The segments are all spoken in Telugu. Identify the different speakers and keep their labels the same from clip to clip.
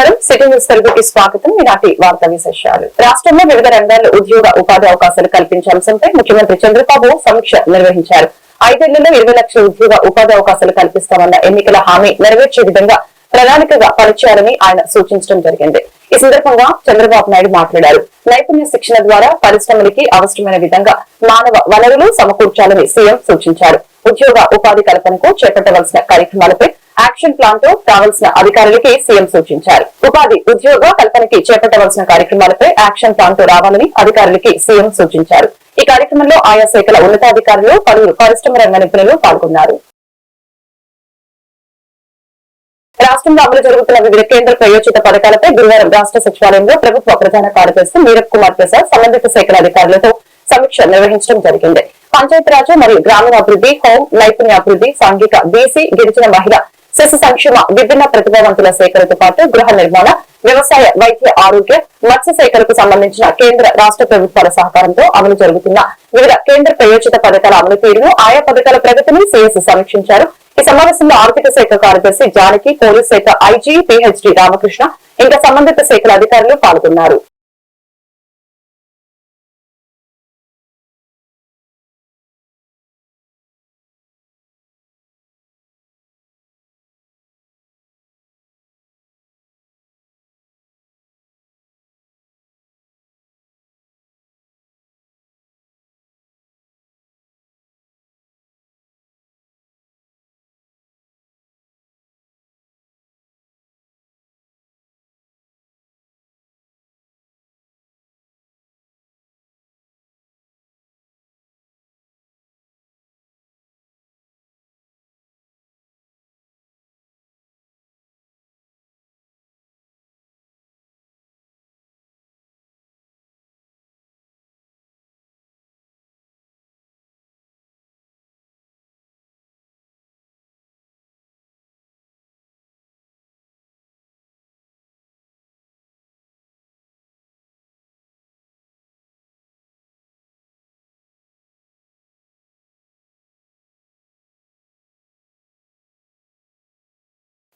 Speaker 1: నమస్కారం. సిటీ న్యూస్ తెలుగుకి స్వాగతం. ఈనాటి వార్తా విశేషాలు. రాష్ట్రంలో వివిధ రంగాల్లో ఉద్యోగ ఉపాధి అవకాశాలు కల్పించే అంశంపై ముఖ్యమంత్రి చంద్రబాబు సమీక్ష నిర్వహించారు. ఐదేళ్ళలో ఇరవై లక్షల ఉద్యోగ ఉపాధి అవకాశాలు కల్పిస్తామన్న ఎన్నికల హామీ నెరవేర్చే విధంగా ప్రణాళికగా పనిచేయాలని ఆయన సూచించడం జరిగింది. ఈ సందర్భంగా చంద్రబాబు నాయుడు మాట్లాడారు. నైపుణ్య శిక్షణ ద్వారా పరిశ్రమలకి అవసరమైన విధంగా మానవ వనరులు సమకూర్చాలని సీఎం సూచించారు. ఉద్యోగ ఉపాధి కల్పనకు చేపట్టవలసిన కార్యక్రమాలపై యాక్షన్ ప్లాన్తో కావలసిన అధికారులకి సీఎం సూచించారు. ఉపాధి ఉద్యోగ కల్పనకి చేపట్టవలసిన కార్యక్రమాలపై యాక్షన్ ప్లాన్తో రావాలని అధికారులకి సీఎం సూచించారు. ఈ కార్యక్రమంలో ఆయా శాఖల ఉన్నతాధికారులు పలువురు పరిశ్రమ రంగ నిపుణులు పాల్గొన్నారు. రాష్ట్రంలో అమలు జరుగుతున్న వివిధ కేంద్ర ప్రయోజిత పథకాలపై గురువారం రాష్ట్ర సచివాలయంలో ప్రభుత్వ ప్రధాన కార్యదర్శి మీరప్ కుమార్ ప్రసాద్ సంబంధిత శాఖల అధికారులతో సమీక్ష నిర్వహించడం జరిగింది. పంచాయతీరాజ్ మరియు గ్రామీణాభివృద్ధి హోం నైపుణ్యాభివృద్ధి సాంఘిక బీసీ గిరిజన మహిళ శిశు సంక్షేమ విభిన్న ప్రతిభావంతుల సేకరణతో పాటు గృహ నిర్మాణ వ్యవసాయ వైద్య ఆరోగ్య మత్స్య శాఖలకు సంబంధించిన కేంద్ర రాష్ట్ర ప్రభుత్వాల సహకారంతో అమలు జరుగుతున్న వివిధ కేంద్ర ప్రయోజిత పథకాల అమలు తీరును ఆయా పథకాల ప్రగతిని సీఎస్ సమీక్షించారు. ఈ సమావేశంలో ఆర్థిక శాఖ కార్యదర్శి జానకి పోలీస్ శాఖ ఐజీ పిహెచ్డి రామకృష్ణ ఇంకా సంబంధిత శాఖల అధికారులు పాల్గొన్నారు.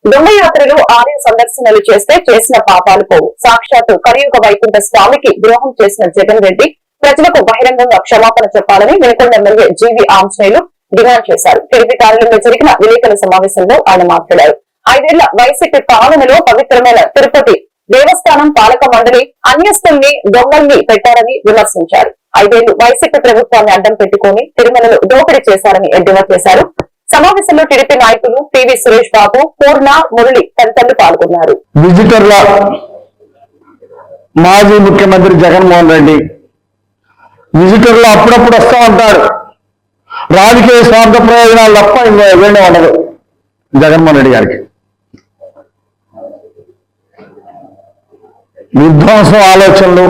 Speaker 1: దొంగ యాత్రలు ఆలయ సందర్శనలు చేస్తే చేసిన పాపాలు పోవు. సాక్షాత్తు కలియుగ వైకుంఠ స్వామికి ద్రోహం చేసిన జగన్ రెడ్డి ప్రజలకు బహిరంగంగా క్షమాపణ చెప్పాలని Vinukonda MLA GV Anjaneyulu demand చేశారు. టీడీపీ కార్యాలయంలో జరిగిన విలేకరుల సమావేశంలో ఆయన మాట్లాడారు. ఐదేళ్ళ వైసీపీ పాలనలో పవిత్రమైన తిరుపతి దేవస్థానం పాలక మండలి అన్యస్తుల్ని దొంగల్ని పెట్టారని విమర్శించారు. ఐదేళ్ళు వైసీపీ ప్రభుత్వాన్ని అడ్డం పెట్టుకుని తిరుమలలో దోపిడీ చేశారని ఎద్దేవా చేశారు. సమావేశంలో టీడీపీ నాయకులు పివి సురేష్ బాబు పూర్ణ మురళి తదితరులు పాల్గొన్నారు.
Speaker 2: విజిటర్ల మాజీ ముఖ్యమంత్రి జగన్మోహన్ రెడ్డి విజిటర్లు అప్పుడప్పుడు వస్తూ ఉంటాడు రాజకీయ స్వార్థ ప్రయోజనాలు తప్ప ఇంకా ఏమీ ఉండదు జగన్మోహన్ రెడ్డి గారికి. విధ్వంసం ఆలోచనలు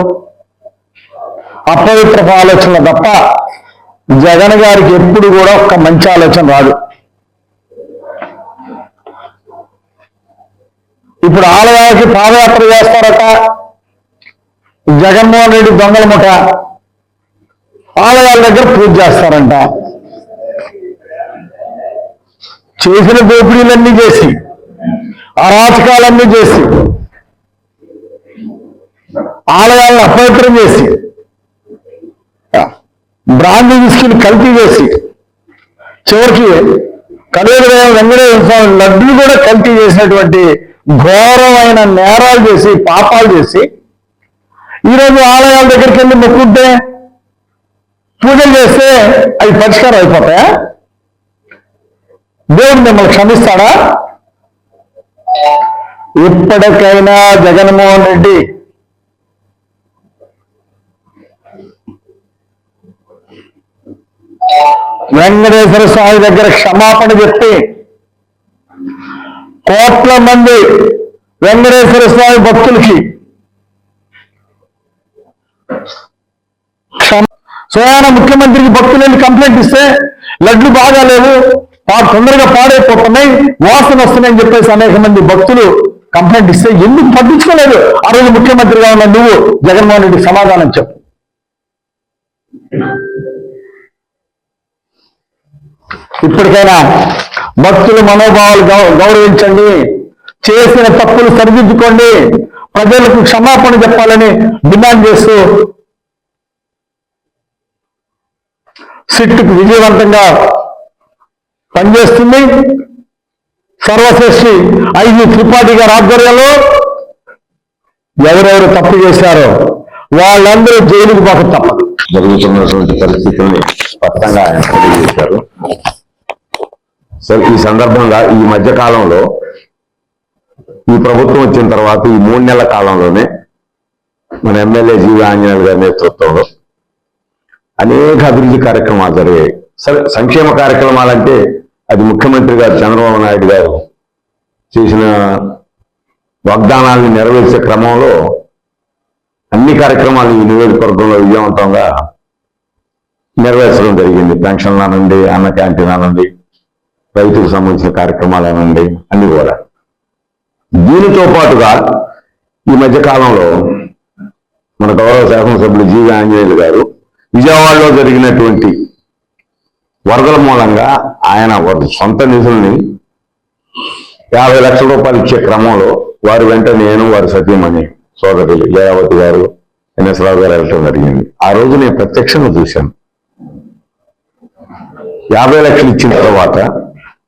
Speaker 2: అపవిత్రపు ఆలోచనలు తప్ప జగన్ గారికి ఎప్పుడు కూడా ఒక్క మంచి ఆలోచన రాదు. ఇప్పుడు ఆలయానికి పాదయాత్ర చేస్తారట. జగన్మోహన్ రెడ్డి దొంగల ముఠ. ఆలయాల దగ్గర పూజ చేస్తారంట. చేసిన దోపిడీలన్నీ చేసి అరాచకాలన్నీ చేసి ఆలయాలను అపవిత్రం చేసి బ్రాంతి విస్కీలు కల్తీ చేసి చివరికి కలియుగదేవం వెంకటేశ్వర స్వామి లడ్డూ కూడా కల్తీ చేసినటువంటి ఘోరమైన నేరాలు చేసి పాపాలు చేసి ఈరోజు ఆలయాల దగ్గరికి వెళ్ళి మొక్కుంటే పూజలు చేస్తే అవి పరిష్కారం అయిపోతాయా? దేవుడు మిమ్మల్ని క్షమిస్తాడా? ఇప్పటికైనా జగన్మోహన్ రెడ్డి వెంకటేశ్వర స్వామి దగ్గర క్షమాపణ చెప్పి కోట్ల మంది వెంకటేశ్వర స్వామి భక్తులకి స్వయాన ముఖ్యమంత్రికి భక్తులు వెళ్ళి కంప్లైంట్ ఇస్తే లడ్లు బాగాలేవు తొందరగా పాడైపోతున్నాయి వాసన వస్తున్నాయని చెప్పేసి అనేక మంది భక్తులు కంప్లైంట్ ఇస్తే ఎందుకు పట్టించుకోలేదు? ఆ రోజు ముఖ్యమంత్రిగా ఉన్న నువ్వు జగన్మోహన్ రెడ్డి సమాధానం చెప్పు. ఇప్పటికైనా భక్తుల మనోభావాలు గౌ- గౌరవించండి.
Speaker 3: చేసిన తప్పులు సరిదిద్దుకోండి. ప్రజలకు క్షమాపణ చెప్పాలని డిమాండ్ చేస్తూ సిట్టుకు విజయవంతంగా పనిచేస్తుంది. సర్వశ్రేష్ఠి ఐదు త్రిపాఠి గారి ఆధ్వర్యంలో ఎవరెవరు తప్పు చేశారో వాళ్ళందరూ జైలుకు పోక తప్పదు.
Speaker 4: జరుగుతున్నటువంటి పరిస్థితుల్ని స్పష్టంగా ఆయన తెలియజేశారు. సరే ఈ సందర్భంగా ఈ మధ్య కాలంలో ఈ ప్రభుత్వం వచ్చిన తర్వాత ఈ మూడు నెలల కాలంలోనే మన ఎమ్మెల్యే జీవి ఆంజనేయులు గారి నేతృత్వంలో అనేక అభివృద్ధి కార్యక్రమాలు జరిగాయి. సరే సంక్షేమ కార్యక్రమాలంటే అది ముఖ్యమంత్రి గారు చంద్రబాబు నాయుడు గారు చేసిన వాగ్దానాలను నెరవేర్చే క్రమంలో అన్ని కార్యక్రమాలు ఈ నియోజకవర్గంలో విజయవంతంగా నెరవేర్చడం జరిగింది. పెన్షన్ల నుండి అన్న క్యాంటీన్ నుండి రైతుకు సంబంధించిన కార్యక్రమాలు నుండి అన్ని కూడా. దీనితో పాటుగా ఈ మధ్య కాలంలో మన గౌరవ శాసనసభ్యులు జీవి ఆంజనేయులు గారు విజయవాడలో జరిగినటువంటి వరదల మూలంగా ఆయన వారి సొంత నిధుల్ని యాభై లక్షల రూపాయలు ఇచ్చే క్రమంలో వారి వెంట నేను వారి సతీమణి సోదరులు జయావతి గారు ఎన్ఎస్ రావు గారు వెళ్ళటం జరిగింది. ఆ రోజు నేను ప్రత్యక్షంగా చూశాను. యాభై లక్షలు ఇచ్చిన తర్వాత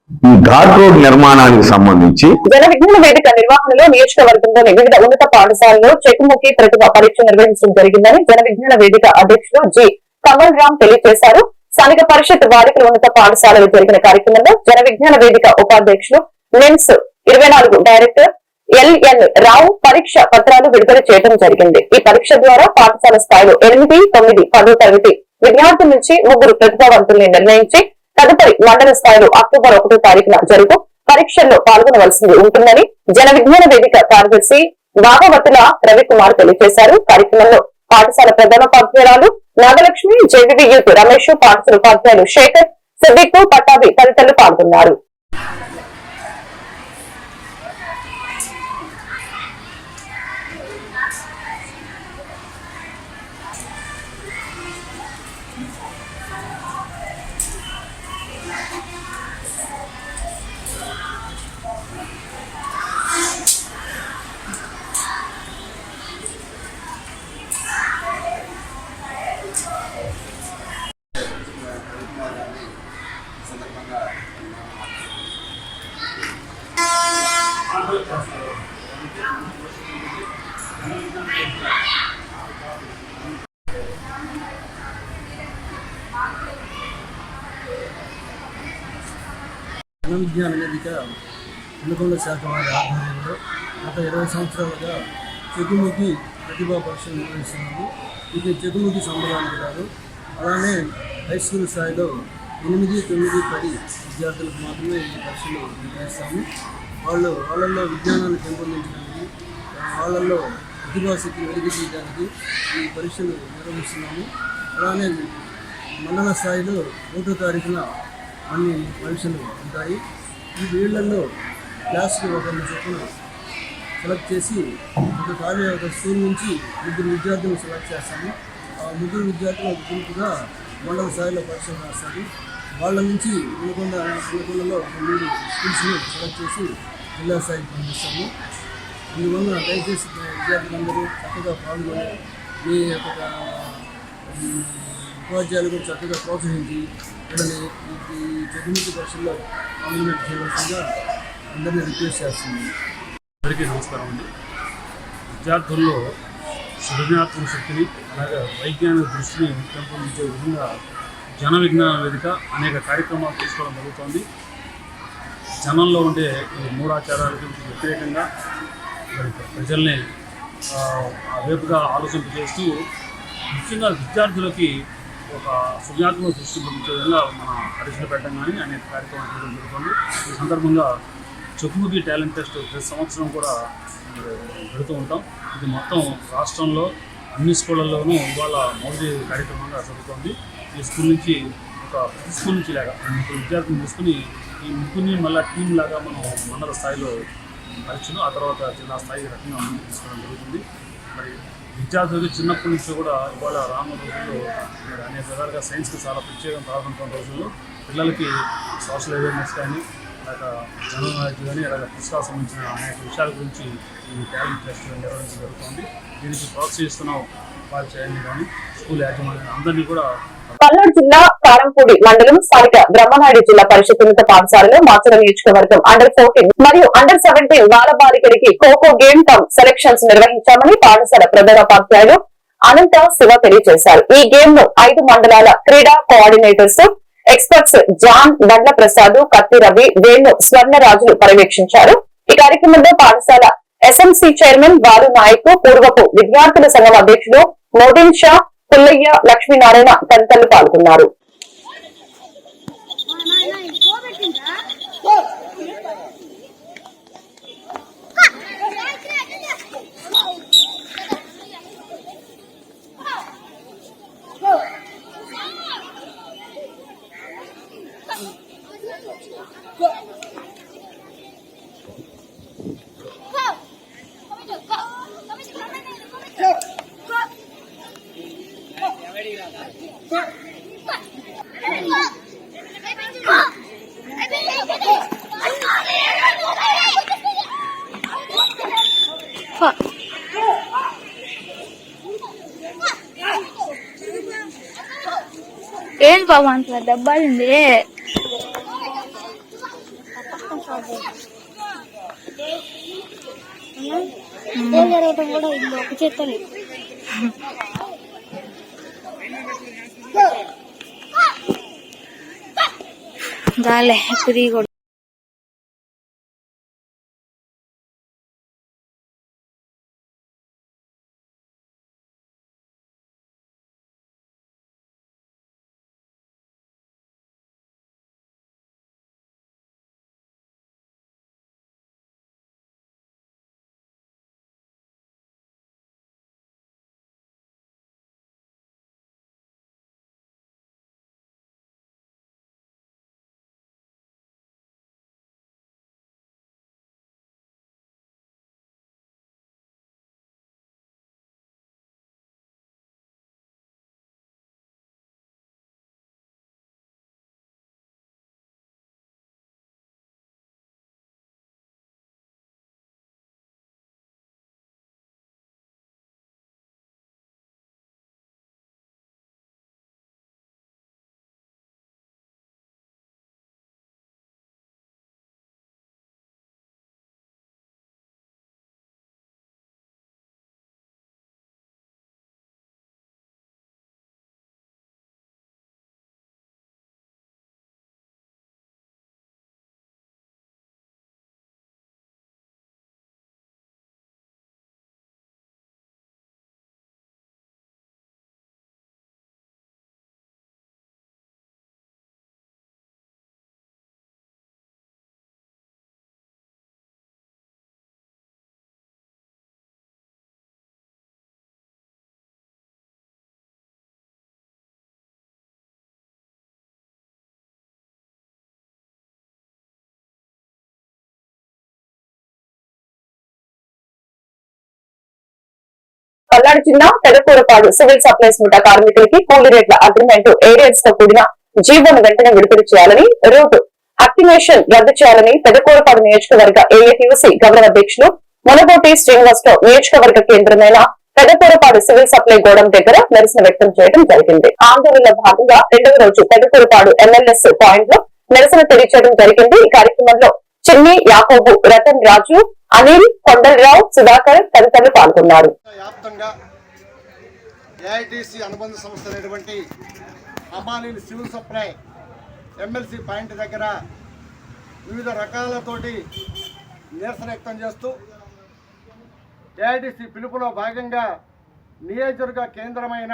Speaker 4: ఈ ఘాట్ రోడ్ నిర్మాణానికి సంబంధించి
Speaker 1: జన విజ్ఞాన వేదిక నిర్వహణలో నియోజకవర్గంలోని వివిధ ఉన్నత పాఠశాలలో చెకుముఖి ప్రతిభ పరీక్ష నిర్వహించడం జరిగిందని జన విజ్ఞాన వేదిక అధ్యక్షులు జి. కమల్ రామ్ తెలియజేశారు. స్థానిక పరిషత్ బాలికల ఉన్నత పాఠశాలలో జరిగిన కార్యక్రమంలో జన విజ్ఞాన వేదిక ఉపాధ్యక్షులు నిమ్స్ ఇరవై నాలుగు డైరెక్టర్ ఎల్ఎన్ రావు పరీక్ష పత్రాలు విడుదల చేయడం జరిగింది. ఈ పరీక్ష ద్వారా పాఠశాల స్థాయిలో ఎనిమిది తొమ్మిది పదో తరగతి విద్యార్థుల నుంచి ముగ్గురు ప్రతిభావంతుల్ని నిర్ణయించి తదుపరి మండల స్థాయిలో అక్టోబర్ ఒకటో తారీఖున జరుగు పరీక్షల్లో పాల్గొనవలసింది ఉంటుందని జన విజ్ఞాన వేదిక కార్యదర్శి భాగవతుల రవికుమార్ తెలియజేశారు. కార్యక్రమంలో పాఠశాల ప్రధాన ఉపాధ్యాయురాలు నాగలక్ష్మి జేవివి యూత్ రమేష్ పాఠశాల ఉపాధ్యాయులు శేఖర్ సిద్దిక్ పట్టాభి తదితరులు పాల్గొన్నారు.
Speaker 5: విజ్ఞాన వేదిక అనుకొండ శాఖ వారి ఆధ్వర్యంలో గత ఇరవై సంవత్సరాలుగా చెగుముఖి ప్రతిభా పరీక్షలు నిర్వహిస్తున్నారు. ఇది చెగుముఖి సంబరాలు గారు అలానే హై స్కూల్ స్థాయిలో ఎనిమిది తొమ్మిది పది విద్యార్థులకు మాత్రమే ఈ పరీక్షలు నిర్వహిస్తాము. వాళ్ళు వాళ్ళల్లో విజ్ఞానాన్ని పెంపొందించడానికి వాళ్ళల్లో ప్రతిభాశక్తిని వెలుగు తీయడానికి ఈ పరీక్షలు నిర్వహిస్తున్నాము. అలానే మండల స్థాయిలో ఒకటో తారీఖున అన్ని పరీక్షలు ఉంటాయి. ఈ వీళ్ళల్లో క్లాస్కి ఒకరిని చొప్పున సెలెక్ట్ చేసి ఒక కాలేజ్ ఒక స్కూల్ నుంచి ముగ్గురు విద్యార్థులను సెలెక్ట్ చేస్తాము. ఆ ముగ్గురు విద్యార్థులను గుంపుగా మండల స్థాయిలో పరీక్షలు రాస్తారు. వాళ్ళ నుంచి వినకొండ వినకొండలో ఒక మూడు స్కూల్స్ని సెలెక్ట్ చేసి జిల్లా స్థాయికి పంపిస్తాము. అందువల్ల దయచేసి విద్యార్థులందరూ చక్కగా పాల్గొని మీ యొక్క ఉపాధ్యాయులు కూడా చక్కగా ప్రోత్సహించి వీళ్ళని ఈ చదువుకి పరీక్షల్లో పాల్గొనేట్ చేయవలసిందిగా అందరినీ రిక్వెస్ట్ చేస్తున్నాను.
Speaker 6: అందరికీ నమస్కారం అండి. విద్యార్థుల్లో సృజనాత్మక శక్తిని అలాగే వైజ్ఞానిక దృష్టిని పెంపొందించే విధంగా జన విజ్ఞాన వేదిక అనేక కార్యక్రమాలు తీసుకోవడం జరుగుతోంది. జనంలో ఉండే ఈ మూఢాచారాలకు వ్యతిరేకంగా ప్రజల్ని వేపుగా వైపుగా ఆలోచింప చేస్తూ ముఖ్యంగా విద్యార్థులకి ఒక సృజనాత్మక దృష్టి పొందించే విధంగా మన పరీక్షలు పెట్టడం కానీ అనేక కార్యక్రమాలు చేయడం జరుగుతుంది. ఈ సందర్భంగా చెక్కుముఖి టాలెంట్ టెస్ట్ ప్రతి సంవత్సరం కూడా పెడుతూ ఉంటాం. ఇది మొత్తం రాష్ట్రంలో అన్ని స్కూళ్ళల్లోనూ ఇవాళ మొదటి కార్యక్రమంగా జరుగుతోంది. ఈ స్కూల్ నుంచి ఒక ప్రతి స్కూల్ నుంచి లాగా ముగ్గురు విద్యార్థులను తీసుకుని ఈ ముగ్గురిని మళ్ళీ టీం లాగా మనం మండల స్థాయిలో పరీక్షను ఆ తర్వాత జిల్లా స్థాయి రకంగా ముందుకు తీసుకోవడం జరుగుతుంది. మరి విద్యార్థులకి చిన్నప్పటి నుంచి కూడా ఇవాళ రానున్న రోజుల్లో మరి అనేక రకాలుగా సైన్స్కి చాలా ప్రత్యేకం ప్రారంభించిన రోజుల్లో పిల్లలకి సోషల్ అవేర్నెస్ కానీ అలాగా నాలెడ్జ్ కానీ అలాగే పుస్తకాలకు సంబంధించిన అనేక విషయాల గురించి ఈ టాలెంట్ ఫెస్టివల్ నిర్వహించడం జరుగుతుంది. దీనికి ప్రోత్సహిస్తున్న ఉపాధ్యాయుని కానీ స్కూల్ యాజమాన్యం అందరినీ కూడా
Speaker 1: పల్నాడు జిల్లా కారంపూడి మండలం స్థానిక బ్రహ్మనాయుడు జిల్లా పరిషత్ ఉన్నత పాఠశాలలో మార్చడం నియోజకవర్గం అండర్ ఫోర్టీన్ మరియు అండర్ సెవెంటీన్ బాలబాలికలకి ఖోఖో గేమ్ కమ్ సెలక్షన్స్ నిర్వహించామని పాఠశాల ప్రధానోపాధ్యాయులు అనంత శివ తెలియజేశారు. ఈ గేమ్ను ఐదు మండలాల క్రీడా కోఆర్డినేటర్స్ ఎక్స్పర్ట్స్ జాన్ దండ ప్రసాద్ కత్తి రవి వేణు స్వర్ణరాజులు పర్యవేక్షించారు. ఈ కార్యక్రమంలో పాఠశాల ఎస్ఎంసీ చైర్మన్ బాలు నాయక్ పూర్వపు విద్యార్థుల సంఘం అధ్యక్షుడు మోదిన్ షా పుల్లయ్య లక్ష్మీనారాయణ తదితరులు పాల్గొన్నారు.
Speaker 7: ఏం బాబు అంత దెబ్బలింది
Speaker 8: కూడా ఇది ఒక
Speaker 7: Dale, es peligro.
Speaker 1: పల్నాడు జిల్లా తెలకూరపాడు సివిల్ సప్లైస్ ముఠా కార్మికులకి కూలీ రేట్ల అగ్రిమెంట్ ఏరియర్స్తో కూడిన జీవోను వెంటనే విడుదల చేయాలని రూట్ యాక్టివేషన్ రద్దు చేయాలని పెదకూరపాడు నియోజకవర్గ ఏఐటీయూసీ గవర్నర్ అధ్యక్షులు మునబోటి శ్రీనివాసరావు నియోజకవర్గ కేంద్రమైన పెదకూరపాడు సివిల్ సప్లై గోడం దగ్గర నిరసన వ్యక్తం చేయడం జరిగింది. ఆందోళనలో భాగంగా రెండవ రోజు పెదకూరపాడు ఎమ్మెల్యేస్ పాయింట్లో నిరసన తెలియజేయడం జరిగింది. ఈ కార్యక్రమంలో చిన్ని యాకోబు రతన్ రాజు అనిల్ కొండలరావు సుధాకర్ తదితరులు పాల్గొన్నారు.
Speaker 9: ఏఐటిసి అనుబంధ సంస్థ అయినటువంటి హమాలీలు సివిల్ సప్లై ఎమ్మెల్సీ పాయింట్ దగ్గర వివిధ రకాలతోటి నిరసన వ్యక్తం చేస్తూ ఏఐటిసి పిలుపులో భాగంగా నియోజకవర్గ కేంద్రమైన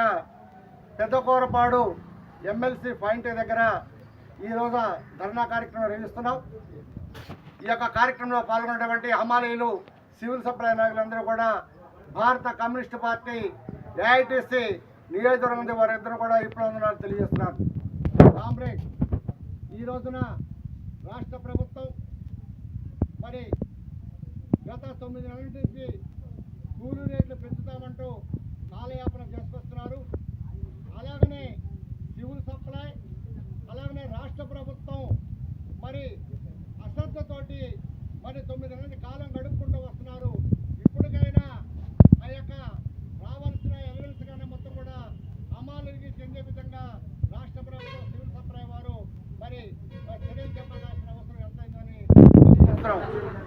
Speaker 9: పెద్దకూరపాడు ఎమ్మెల్సీ పాయింట్ దగ్గర ఈరోజు ధర్నా కార్యక్రమం నిర్వహిస్తున్నాం. ఈ యొక్క కార్యక్రమంలో పాల్గొన్నటువంటి హమాలీలు సివిల్ సప్లై నాయకులందరూ కూడా భారత కమ్యూనిస్ట్ పార్టీ ఏఐటిసి నియోజకవర్గం వారిద్దరూ కూడా ఇప్పుడు తెలియజేస్తున్నారు. కామ్రేడ్ ఈ రోజున రాష్ట్ర ప్రభుత్వం మరి గత తొమ్మిది నెలల నుంచి కూలీ రేట్లు పెంచుతామంటూ కాలయాపన చేసుకొస్తున్నారు. అలాగనే సివిల్ సప్లై అలాగనే రాష్ట్ర ప్రభుత్వం మరి అశ్రద్ధతోటి మరి తొమ్మిది నెలల కాలం గడుపుకుంటూ వస్తున్నారు. ఇప్పటికైనా ఆ యొక్క రావాల్సిన ఎవిడెన్స్ కానీ మొత్తం కూడా అమాలకి చెందే విధంగా రాష్ట్ర ప్రభుత్వం సివిల్ సప్లై వారు మరి చర్యలు చెప్పాల్సిన అవసరం ఎంతైందని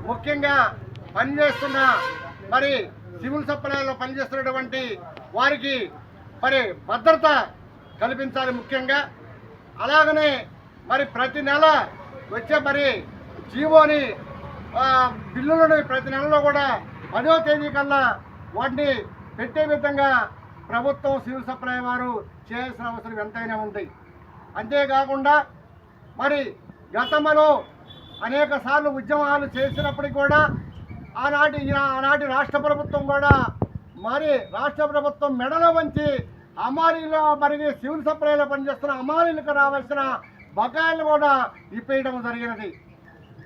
Speaker 9: ముఖ్యంగా పనిచేస్తున్న మరి సివిల్ సప్లైలో పనిచేస్తున్నటువంటి వారికి మరి భద్రత కల్పించాలి ముఖ్యంగా. అలాగనే మరి ప్రతి నెల వచ్చే మరి జీవోని బిల్లులను ప్రతి నెలలో కూడా పదో తేదీ కల్లా వాటిని పెట్టే విధంగా ప్రభుత్వం సివిల్ సప్లై వారు చేయాల్సిన అవసరం ఎంతైనా ఉంది. అంతేకాకుండా మరి గతంలో అనేక సార్లు ఉద్యమాలు చేసినప్పటికీ కూడా ఆనాటి ఆనాటి రాష్ట్ర ప్రభుత్వం కూడా మరి రాష్ట్ర ప్రభుత్వం మెడలో వంచి అమారీలో మరి సివిల్ సప్లైలో పనిచేస్తున్న అమారీలకు రావాల్సిన బకాయిలు కూడా ఇప్పేయడం జరిగినది.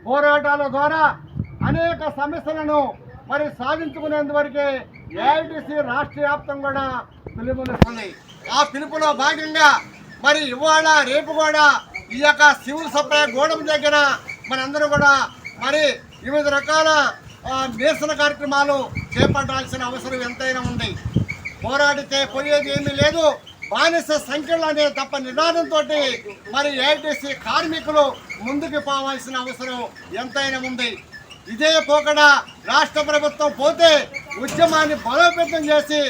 Speaker 9: పోరాటాల ద్వారా అనేక సమస్యలను మరి సాధించుకునేందువరకే ఏఐటీసీ రాష్ట్ర వ్యాప్తం కూడా పిలుపునిస్తుంది. ఆ పిలుపులో భాగంగా మరి ఇవాళ రేపు కూడా ఈ యొక్క సివిల్ సప్లై గోడం దగ్గర మనందరూ కూడా మరి వివిధ రకాల నిరసన కార్యక్రమాలు చేపట్టాల్సిన అవసరం ఎంతైనా ఉంది. పోరాడితే పోయేది ఏమీ లేదు. బానిస సంఖ్యలు అనే తప్ప నినాదంతో మరి ఏటీసీ కార్మికులు ముందుకు పోవాల్సిన అవసరం ఎంతైనా ఉంది. ఇదే పోకడ రాష్ట్ర ప్రభుత్వం పోతే ఉద్యమాన్ని బలోపేతం చేసి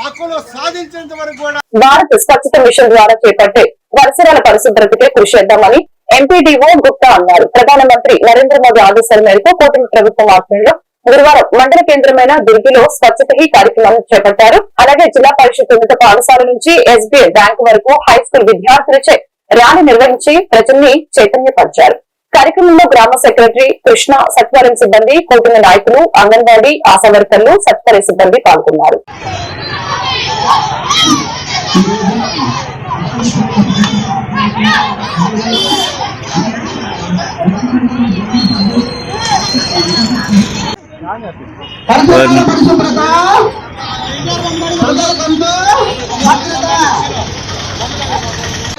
Speaker 9: హక్కులు సాధించేంత వరకు కూడా
Speaker 1: భారత్ స్వచ్ఛత మిషన్ ద్వారా చేపట్టే పరిసరాల పరిశుభ్రతకే కృషి చేద్దామని ఎంపీడీఓ గుప్తా అన్నారు. ప్రధానమంత్రి నరేంద్ర మోదీ ఆదేశాల మేరకు కూటమి ప్రభుత్వం ఆధ్వర్యంలో గురువారం మండల కేంద్రమైన దుర్గిలో స్వచ్ఛత ఈ కార్యక్రమాన్ని చేపట్టారు. అలాగే జిల్లా పరిషత్ ఉన్నత పాఠశాల నుంచి ఎస్బీఐ బ్యాంకు వరకు హై స్కూల్ విద్యార్థులచే ర్యాలీ నిర్వహించి ప్రజల్ని చైతన్యపరిచారు. కార్యక్రమంలో గ్రామ సెక్రటరీ కృష్ణ సత్వరం సిబ్బంది కూటమి నాయకులు అంగన్వాడీ ఆశా వర్కర్లు సత్వర సిబ్బంది పాల్గొన్నారు.
Speaker 10: Pak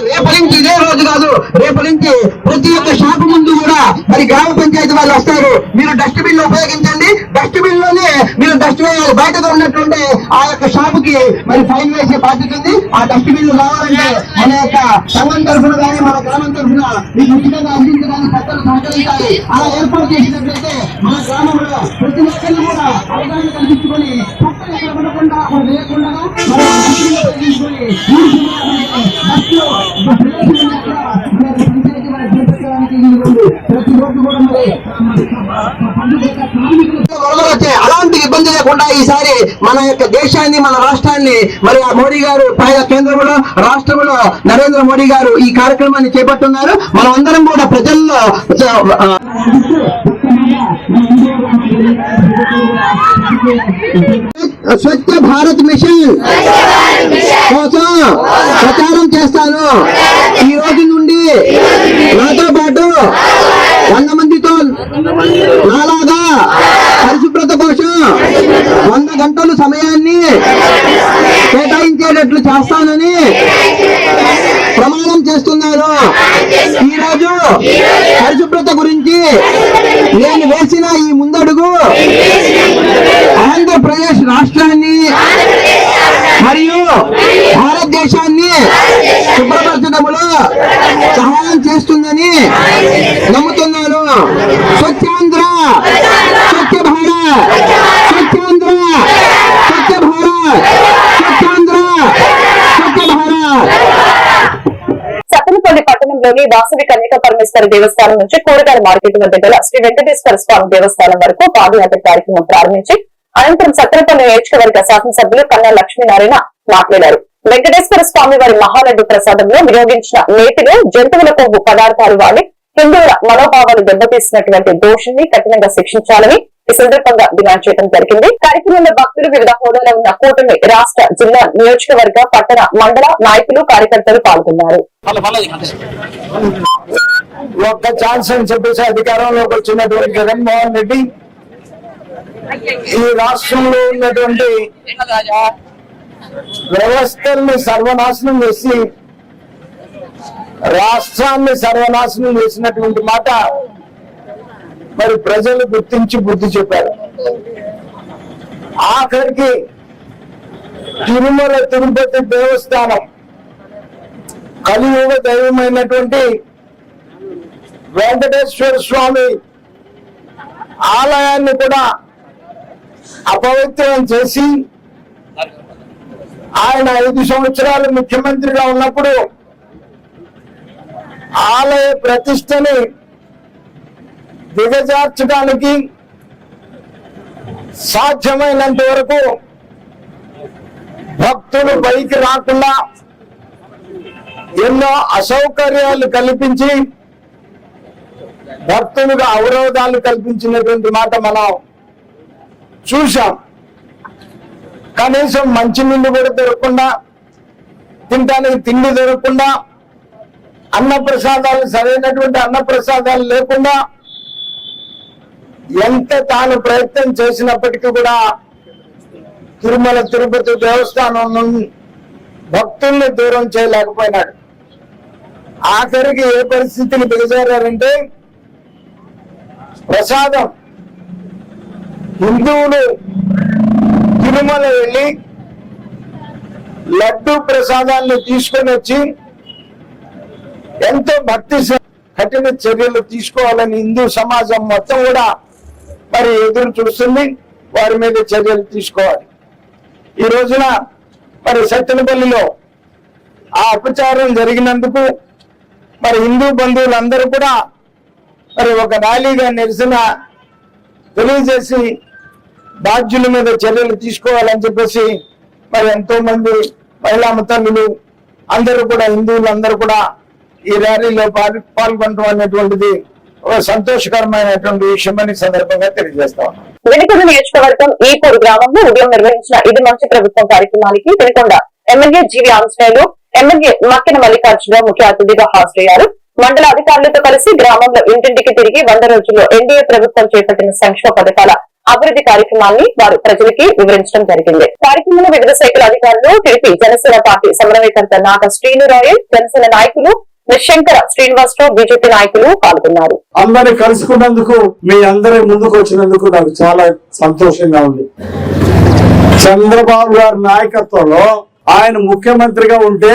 Speaker 10: రేపటి నుంచి ఇదే రోజు కాదు రేపటి నుంచి ప్రతి ఒక్క షాపు ముందు కూడా మరి గ్రామ పంచాయతీ వాళ్ళు వస్తారు. మీరు డస్ట్బిన్లో ఉపయోగించండి. డస్ట్బిన్లోనే మీరు డస్ట్ వేయాలి. బయటగా ఉన్నటువంటి ఆ యొక్క షాపు కి మరి ఫైన్ వేసే బాధ్యత ఉంది. ఆ డస్ట్బిన్ బిన్లు కావాలంటే మన యొక్క సంఘం తరఫున కానీ మన గ్రామం తరఫున మీకు ఉచితంగా అందించడానికి పెద్దలు సహకరించాలి. అలా ఏర్పాటు చేసినట్లయితే మన గ్రామంలో ప్రతి ఒక్కరిని కూడా అవగాహన కల్పించుకొని పక్కన లేకుండా పడకుండా అక్కడ వేయకుండా మనం అలాంటి ఇబ్బంది లేకుండా ఈసారి మన యొక్క దేశాన్ని మన రాష్ట్రాన్ని మరి ఆ మోడీ గారు పైగా కేంద్రంలో రాష్ట్రంలో నరేంద్ర మోడీ గారు ఈ కార్యక్రమాన్ని చేపట్టున్నారు మనం అందరం కూడా ప్రజల్లో స్వచ్ఛ భారత్ మిషన్ కోసం చేస్తాను ఈ రోజు నుండి నాతో పాటు వంద మందితో నాలాగా పరిశుభ్రత కోసం వంద గంటలు సమయాన్ని కేటాయించేటట్లు చేస్తానని ప్రమాణం చేస్తున్నారు. ఈ రోజు పరిశుభ్రత గురించి నేను వేసిన ఈ ముందడుగు ఆంధ్రప్రదేశ్ రాష్ట్రాన్ని మరియు భారతదేశాన్ని సహాయం చేస్తుందని నమ్ముతున్నాను. స్వచ్ఛాంధ్ర స్వచ్ఛ భారత్ స్వచ్ఛాంధ్ర స్వచ్ఛ భారత్ స్వచ్ఛాంధ్ర స్వచ్ఛ భారత్.
Speaker 1: సత్తెనపల్లి పట్టణంలోని వాసవి కన్యక పరమేశ్వర దేవస్థానం నుంచి కూరగాయల మార్కెట్ వద్ద గల శ్రీ వెంకటేశ్వర స్వామి దేవస్థానం వరకు పాదయాత్ర కార్యక్రమం ప్రారంభించి అనంతరం సత్తెనపల్లి నియోజకవర్గ శాసనసభ్యులు కన్నా లక్ష్మీనారాయణ మాట్లాడారు. వెంకటేశ్వర స్వామి వారి మహాలడ్డు ప్రసాదంలో వినియోగించిన నేతిలో జంతువుల కొవ్వు పదార్థాలు వాడి హిందువుల మనోభావాలు దెబ్బతీసినటువంటి దోషుల్ని కఠినంగా శిక్షించాలని ఈ సందర్భంగా డిమాండ్ చేయడం జరిగింది. కార్యక్రమంలో భక్తులు వివిధ హోదాలో ఉన్న కూటమి రాష్ట్ర జిల్లా నియోజకవర్గ పట్టణ మండల నాయకులు కార్యకర్తలు పాల్గొన్నారు.
Speaker 3: ఒక్క ఛాన్స్ అని చెప్పేసి అధికారంలోకి వచ్చినటువంటి జగన్మోహన్ రెడ్డి ఈ రాష్ట్రంలో ఉన్నటువంటి వ్యవస్థల్ని సర్వనాశనం చేసి రాష్ట్రాన్ని సర్వనాశనం చేసినటువంటి మాట మరి ప్రజలు గుర్తించి బుద్ధి చెప్పారు. ఆఖరికి తిరుమల తిరుపతి దేవస్థానం కలియుగ దైవమైనటువంటి వెంకటేశ్వర స్వామి ఆలయాన్ని కూడా అపవిత్రం చేసి ఆయన ఐదు సంవత్సరాలు ముఖ్యమంత్రిగా ఉన్నప్పుడు ఆలయ ప్రతిష్టని దిగజార్చడానికి సాధ్యమైనంత వరకు భక్తులు పైకి రాకుండా ఎన్నో అసౌకర్యాలు కల్పించి భక్తులకు అవరోధాలు కల్పించినటువంటి మాట మనం చూశాం. కనీసం మంచినీళ్ళు కూడా దొరకకుండా తినడానికి తిండి దొరకకుండా అన్న ప్రసాదాలు సరైనటువంటి అన్న ప్రసాదాలు లేకుండా ఎంత తాను ప్రయత్నం చేసినప్పటికీ కూడా తిరుమల తిరుపతి దేవస్థానం నుండి భక్తుల్ని దూరం చేయలేకపోయినాడు. ఆఖరికి ఏ పరిస్థితిని దిగజారంటే ప్రసాదం. హిందువులు తిరుమల వెళ్ళి లడ్డు ప్రసాదాన్ని తీసుకొని వచ్చి ఎంతో భక్తి కఠిన చర్యలు తీసుకోవాలని హిందూ సమాజం మొత్తం కూడా మరి ఎదురు చూస్తుంది. వారి మీద చర్యలు తీసుకోవాలి. ఈ రోజున మరి సత్తెనపల్లిలో ఆ అపచారం జరిగినందుకు మరి హిందూ బంధువులందరూ కూడా మరి ఒక ర్యాలీగా నిరసన తెలియజేసి బాధ్యుల మీద చర్యలు తీసుకోవాలని చెప్పేసి మరి ఎంతో మంది మహిళా తల్లులు అందరూ కూడా హిందువులు అందరూ కూడా ఈ ర్యాలీలో పాల్గొనడం అనేటువంటిది ఒక సంతోషకరమైనటువంటి విషయమని సందర్భంగా తెలియజేస్తా ఉన్నాను
Speaker 1: వెనుకొండ నియోజకవర్గం ఈపూరు గ్రామంలో ఉదయం నిర్వహించిన ఇది మంచి ప్రభుత్వం కార్యక్రమానికి Vinukonda MLA GV Anjaneyulu MLA Makkina Mallikarjuna ముఖ్య అతిథిగా హాజరయ్యారు. మండల అధికారులతో కలిసి గ్రామంలో ఇంటింటికి తిరిగి వంద రోజుల్లో ఎన్డీఏ ప్రభుత్వం చేపట్టిన సంక్షేమ పథకాల అభివృద్ధి కార్యక్రమాన్ని వారు ప్రజలకి వివరించడం జరిగింది. కార్యక్రమంలో వివిధ శాఖల అధికారులు టీడీపీ జనసేన పార్టీ సమన్వయకర్త నాగ శ్రీను రాయల్ జనసేన నాయకులు నిశంకర శ్రీనివాసరావు బీజేపీ నాయకులు పాల్గొన్నారు.
Speaker 3: అందరిని కలుసుకున్నందుకు మీ అందరి ముందుకు వచ్చినందుకు నాకు చాలా సంతోషంగా ఉంది. చంద్రబాబు గారి నాయకత్వంలో ఆయన ముఖ్యమంత్రిగా ఉంటే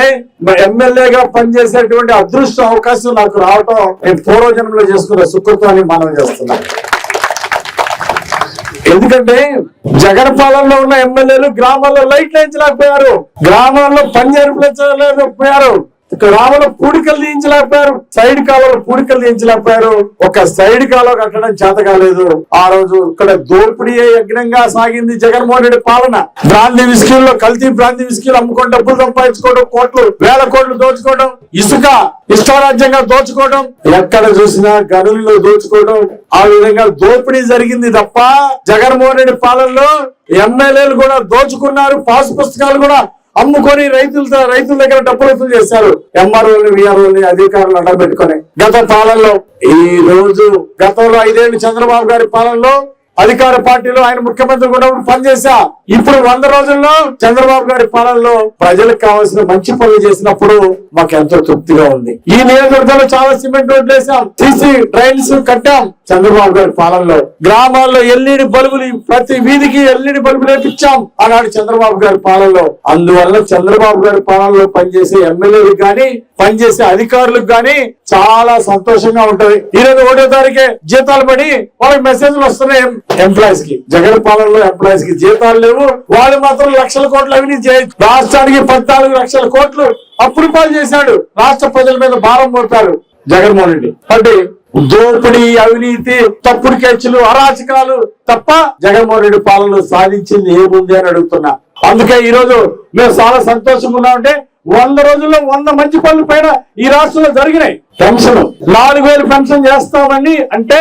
Speaker 3: ఎమ్మెల్యేగా పనిచేసేటువంటి అదృష్ట అవకాశం నాకు రావటం నేను పూర్వజన్మలో చేసుకున్న సుకృతాన్ని మనం చేస్తున్నాను. ఎందుకంటే జగన్ పాలనలో ఉన్న ఎమ్మెల్యేలు గ్రామాల్లో లైట్ లేచలేకపోయారు గ్రామాల్లో పని జరిపించలేకపోయారు గ్రామంలో పూడికలు తీయించలేకపోయారు. సైడ్ కాలంలో పూడికలు తీయించలేకపోయారు. ఒక సైడ్ కాలో కట్టడం చేత కాలేదు. ఆ రోజు ఇక్కడ దోపిడీ యజ్ఞంగా సాగింది జగన్మోహన్ రెడ్డి పాలన. బ్రాంతి విస్కీల్లో కల్తీ బ్రాంతి విస్కీలు అమ్ముకొని డబ్బులు సంపాదించుకోవడం కోట్లు వేల కోట్లు దోచుకోవడం ఇసుక ఇష్టారాజ్యంగా దోచుకోవడం ఎక్కడ చూసినా గనుల్లో దోచుకోవడం ఆ విధంగా దోపిడీ జరిగింది తప్ప జగన్మోహన్ రెడ్డి పాలనలో ఎమ్మెల్యేలు కూడా దోచుకున్నారు పాస్ పుస్తకాలు కూడా అమ్ముకొని రైతులతో రైతుల దగ్గర డబ్బులు వసూలు చేశారు. ఎంఆర్ఓని విఆర్ఓని అధికారులు అడ్డబెట్టుకొని గత పాలనలో ఈ రోజు గతంలో ఐదేళ్ళు చంద్రబాబు గారి పాలనలో అధికార పార్టీలో ఆయన ముఖ్యమంత్రి కూడా పనిచేశా. ఇప్పుడు వంద రోజుల్లో చంద్రబాబు గారి పాలనలో ప్రజలకు కావాల్సిన మంచి పనులు చేసినప్పుడు మాకు ఎంతో తృప్తిగా ఉంది. ఈ నియోజకవర్గంలో చాలా సిమెంట్ రోడ్లు వేసాం తీసి డ్రైన్స్ కట్టాం. చంద్రబాబు గారి పాలనలో గ్రామాల్లో ఎల్ఈడి బల్బులు ప్రతి వీధికి ఎల్ఈడి బల్బులు వేపించాం. ఆనాడు చంద్రబాబు గారి పాలనలో అందువల్ల చంద్రబాబు గారి పాలనలో పనిచేసే ఎమ్మెల్యేలకు గాని పనిచేసే అధికారులకు గాని చాలా సంతోషంగా ఉంటది. ఈరోజు ఒకటో తారీఖే జీతాలు పడి వాళ్ళకి మెసేజ్లు వస్తున్నాయి. ఎంప్లాయీస్కి జగన్ పాలనలో ఎంప్లాయీస్కి జీతాలు లేవు. వాళ్ళు మాత్రం లక్షల కోట్లు అవినీతి చేయొచ్చు రాష్ట్రానికి పద్నాలుగు లక్షల కోట్లు అప్పుడు పాలు చేశాడు. రాష్ట్ర ప్రజల మీద భారం మోపారు జగన్మోహన్ రెడ్డి. అంటే దోపిడీ అవినీతి తప్పుడు కేసులు అరాచకాలు తప్ప జగన్మోహన్ రెడ్డి పాలనలో సాధించింది ఏముంది అని అడుగుతున్నా. అందుకే ఈ రోజు మేము చాలా సంతోషంగా ఉన్నామంటే వంద రోజుల్లో వంద మంచి పనులు పైన ఈ రాష్ట్రంలో జరిగినాయి. పెన్షన్ నాలుగు వేలు పెన్షన్ చేస్తామని అంటే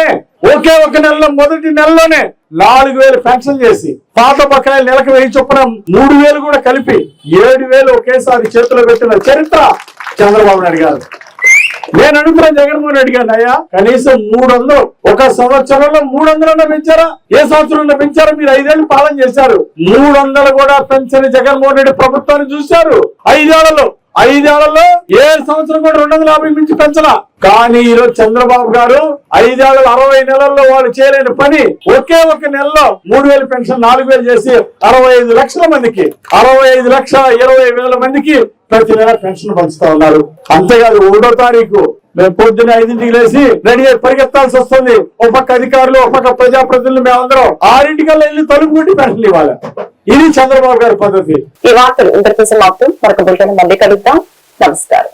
Speaker 3: ఒకే ఒక నెలలో మొదటి నెలలోనే నాలుగు వేలు పెన్షన్ చేసి పాత బకాయిలు నెలకు వెయ్యి చొప్పున మూడు వేలు కూడా కలిపి ఏడు వేలు ఒకేసారి చేతిలో పెట్టిన చరిత్ర చంద్రబాబు నాయుడు గారు. నేను అనుకున్న జగన్మోహన్ రెడ్డి గారు అయ్యా కనీసం మూడు వందలు ఒక సంవత్సరంలో మూడు వందలన్నా పెంచారా ఏ సంవత్సరంలో పెంచారా మీరు ఐదేళ్ళు పాలన చేశారు. మూడు వందలు కూడా పెంచని జగన్మోహన్ రెడ్డి ప్రభుత్వాన్ని చూశారు. ఐదేళ్ళలో ఐదేళ్ళలో ఏ సంవత్సరం కూడా రెండు వందల యాభై మించి పెంచలా? కానీ ఈరోజు చంద్రబాబు గారు ఐదేళ్ళ అరవై నెలల్లో వాళ్ళు చేయలేని పని ఒకే ఒక నెలలో మూడు వేలు పెన్షన్ నాలుగు వేలు చేసి అరవై ఐదు లక్షల మందికి అరవై ఐదు లక్షల ఇరవై వేల మందికి ప్రతి నెల పెన్షన్ పంచుతా ఉన్నారు. అంతేకాదు ఒకటో తారీఖు మేము పొద్దున్న ఐదింటికి లేచి రెడీ అయి పరిగెత్తాల్సి వస్తుంది. ఒక పక్క అధికారులు ఒక పక్క ప్రజాప్రతినిధులు మేమందరం ఆరింటికల్లా వెళ్ళి తలుపు కొట్టి పెన్షన్ ఇవ్వాలి. ఇది చంద్రబాబు గారి పద్ధతి.
Speaker 1: ఈ వార్తలు ఇంతటితో సమాప్తం. మరొక బులెటిన్ మళ్ళీ కలుద్దాం. నమస్కారం.